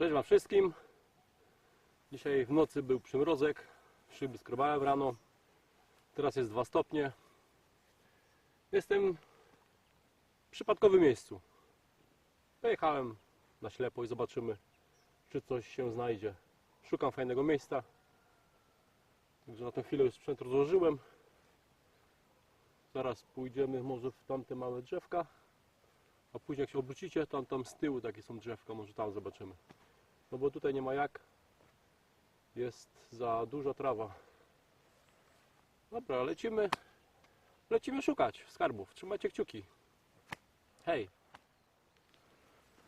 Cześć Wam wszystkim. Dzisiaj w nocy był przymrozek. Szyby skrobałem rano. Teraz jest 2 stopnie. Jestem w przypadkowym miejscu. Pojechałem na ślepo i zobaczymy, czy coś się znajdzie. Szukam fajnego miejsca. Także na tę chwilę już sprzęt rozłożyłem. Zaraz pójdziemy może w tamte małe drzewka. A później jak się obrócicie, tam, tam z tyłu takie są drzewka, może tam zobaczymy. No bo tutaj nie ma jak. Jest za duża trawa. Dobra, lecimy. Lecimy szukać skarbów. Trzymajcie kciuki. Hej.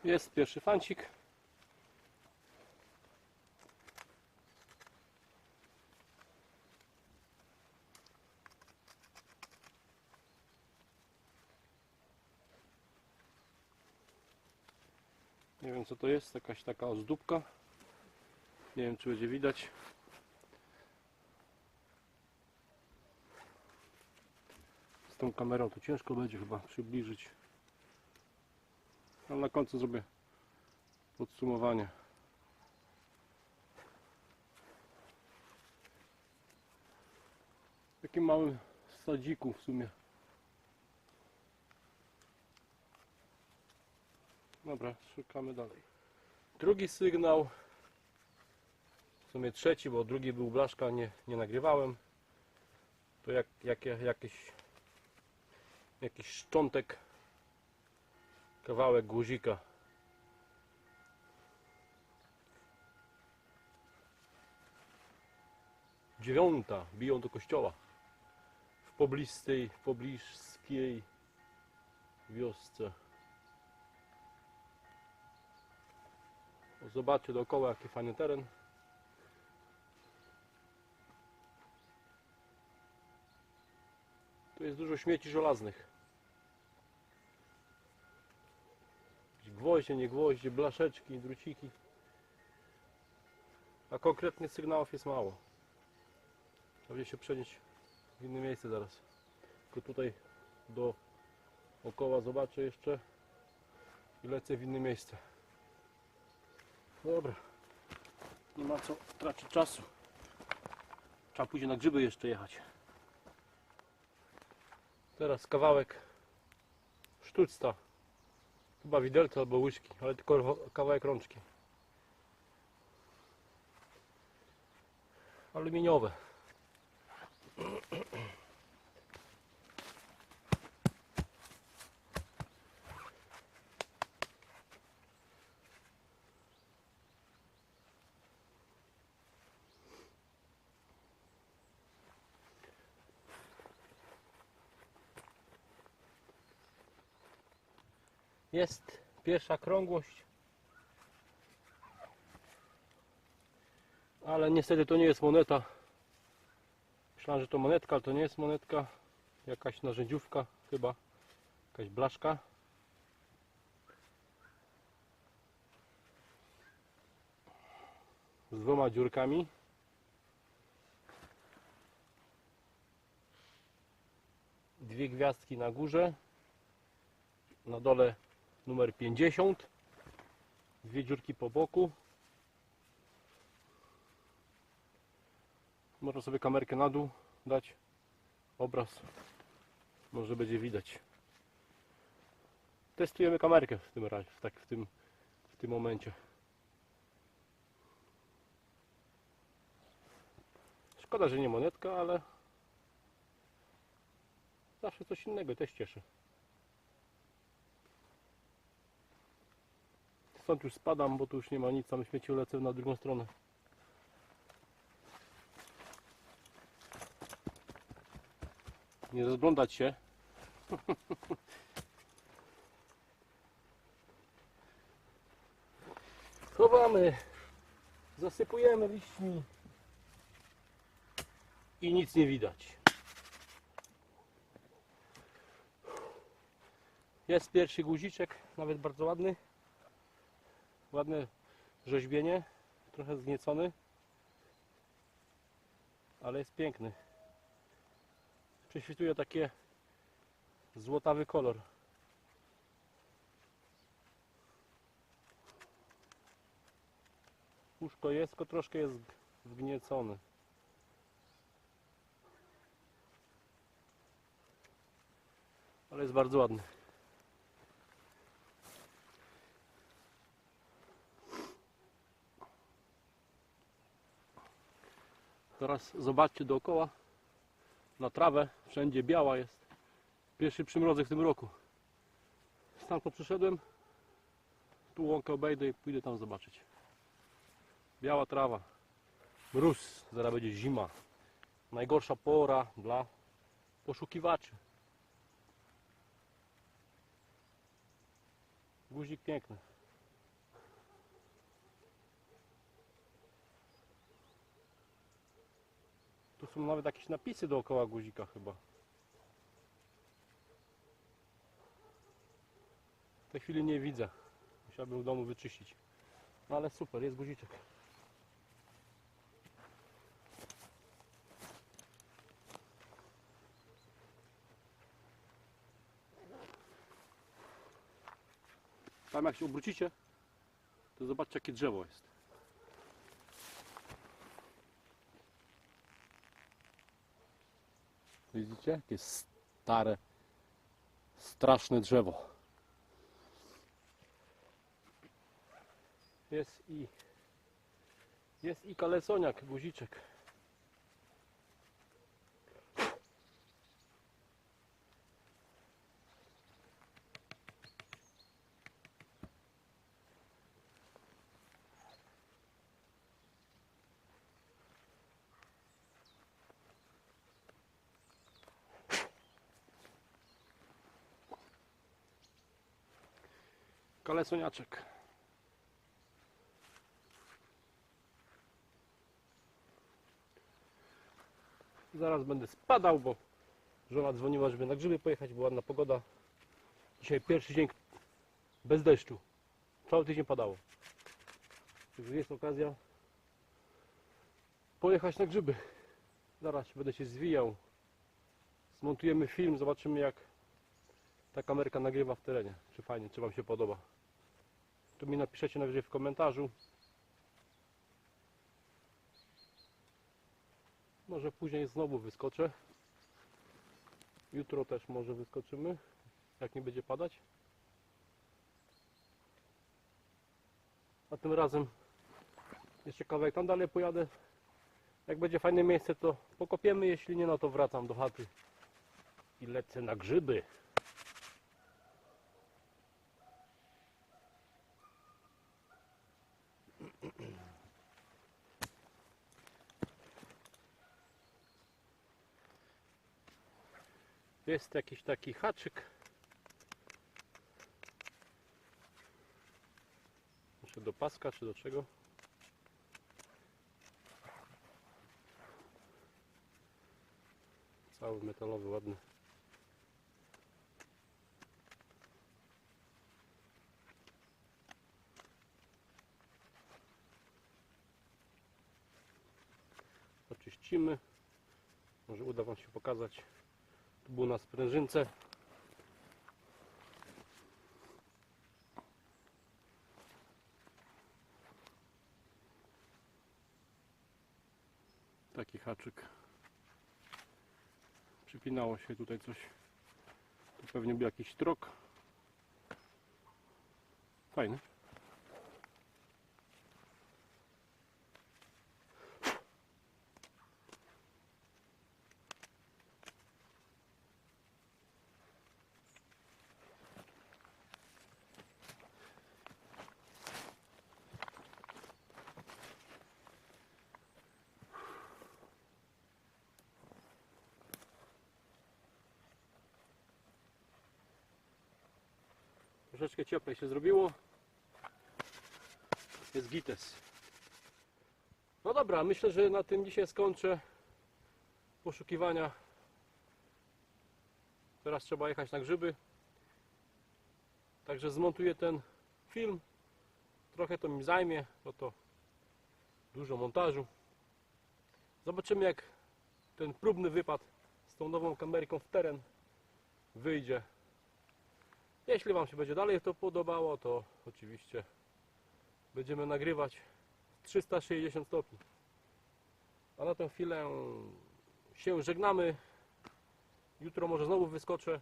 Jest pierwszy fancik. Nie wiem co to jest, jakaś taka ozdóbka. Nie wiem czy będzie widać. Z tą kamerą to ciężko będzie chyba przybliżyć. Ale na końcu zrobię podsumowanie. Takim małym sadziku w sumie. Dobra, szukamy dalej. Drugi sygnał. W sumie trzeci, bo drugi był blaszka, nie, nie nagrywałem. To jak, jak, jakiś, jakiś szczątek, kawałek guzika. Dziewiąta, biją do kościoła. W pobliskiej, w pobliskiej wiosce. Zobaczcie dookoła jaki fajny teren. Tu jest dużo śmieci żelaznych. Gwoździe, nie gwoździe, blaszeczki, druciki. A konkretnych sygnałów jest mało. Trzeba się przenieść w inne miejsce zaraz. Tylko tutaj do okoła zobaczę jeszcze i lecę w inne miejsce. Dobra. Nie ma co tracić czasu. Trzeba później na grzyby jeszcze jechać. Teraz kawałek sztuczca. Chyba widelca albo łyżki, ale tylko kawałek rączki. Aluminiowe. Jest pierwsza krągłość. Ale niestety to nie jest moneta. Myślałem, że to monetka, ale to nie jest monetka. Jakaś narzędziówka chyba. Jakaś blaszka. Z dwoma dziurkami. Dwie gwiazdki na górze. Na dole numer 50 dwie dziurki po boku. Można sobie kamerkę na dół dać. Obraz może będzie widać. Testujemy kamerkę w tym razie tak, w, tym, w tym momencie. Szkoda, że nie monetka, ale zawsze coś innego też cieszy Stąd już spadam, bo tu już nie ma nic, same śmieci lecę na drugą stronę. Nie rozglądać się. Chowamy, zasypujemy liśćmi i nic nie widać. Jest pierwszy guziczek, nawet bardzo ładny. Ładne rzeźbienie, trochę zgniecony, ale jest piękny. Prześwituje takie złotawy kolor. Puszko jest, tylko troszkę jest wgniecony. Ale jest bardzo ładny. Teraz zobaczcie dookoła na trawę, wszędzie biała jest. Pierwszy przymrozek w tym roku. Stamtąd przyszedłem, tu łąkę obejdę i pójdę tam zobaczyć. Biała trawa, mróz, zaraz będzie zima. Najgorsza pora dla poszukiwaczy. Guzik piękny. Są nawet jakieś napisy dookoła guzika chyba. W tej chwili nie widzę. Musiałbym w domu wyczyścić. No ale super, jest guziczek. Tam jak się obrócicie, to zobaczcie jakie drzewo jest. Widzicie? Jakie stare, straszne drzewo. Jest i jest i kalesoniak, guziczek. Kalesoniaczek. Zaraz będę spadał, bo żona dzwoniła, żeby na grzyby pojechać, była ładna pogoda. Dzisiaj pierwszy dzień bez deszczu. Cały tydzień padało. Także jest okazja pojechać na grzyby. Zaraz będę się zwijał. Zmontujemy film, zobaczymy jak ta kamerka nagrywa w terenie. Czy fajnie, czy Wam się podoba. To mi napiszecie najwyżej w komentarzu. Może później znowu wyskoczę. Jutro też może wyskoczymy, jak nie będzie padać. A tym razem jeszcze kawałek tam dalej pojadę. Jak będzie fajne miejsce, to pokopiemy, jeśli nie, no to wracam do chaty i lecę na grzyby. Jest jakiś taki haczyk. Czy do paska, czy do czego? Cały metalowy, ładny. Oczyścimy. Może uda Wam się pokazać. Tu było na sprężynce. Taki haczyk. Przypinało się tutaj coś. Tu pewnie był jakiś trok. Fajny. Troszeczkę cieplej się zrobiło. Jest gites. No dobra, myślę, że na tym dzisiaj skończę poszukiwania. Teraz trzeba jechać na grzyby. Także zmontuję ten film. Trochę to mi zajmie, bo to dużo montażu. Zobaczymy jak ten próbny wypad z tą nową kamerką w teren wyjdzie. Jeśli Wam się będzie dalej to podobało, to oczywiście będziemy nagrywać 360 stopni. A na tę chwilę się żegnamy. Jutro może znowu wyskoczę.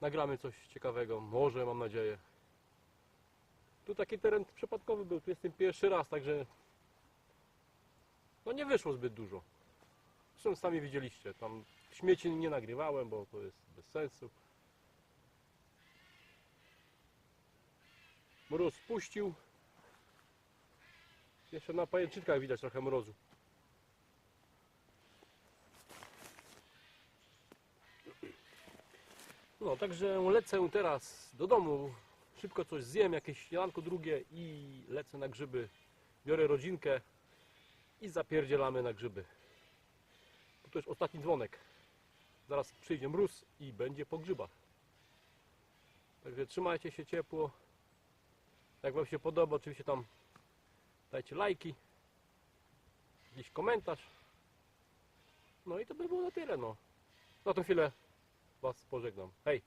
Nagramy coś ciekawego. Może, mam nadzieję. Tu taki teren przypadkowy był. Tu jestem pierwszy raz, także no nie wyszło zbyt dużo. Zresztą sami widzieliście. Tam śmieci nie nagrywałem, bo to jest bez sensu. Mróz spuścił. Jeszcze na pajęczynkach widać trochę mrozu. No, także lecę teraz do domu. Szybko coś zjem, jakieś śniadanko drugie i lecę na grzyby. Biorę rodzinkę i zapierdzielamy na grzyby. To już ostatni dzwonek. Zaraz przyjdzie mróz i będzie po grzybach. Także trzymajcie się ciepło. Jak Wam się podoba, oczywiście tam dajcie lajki, jakiś komentarz. No i to by było na tyle. No. Na tą chwilę Was pożegnam. Hej!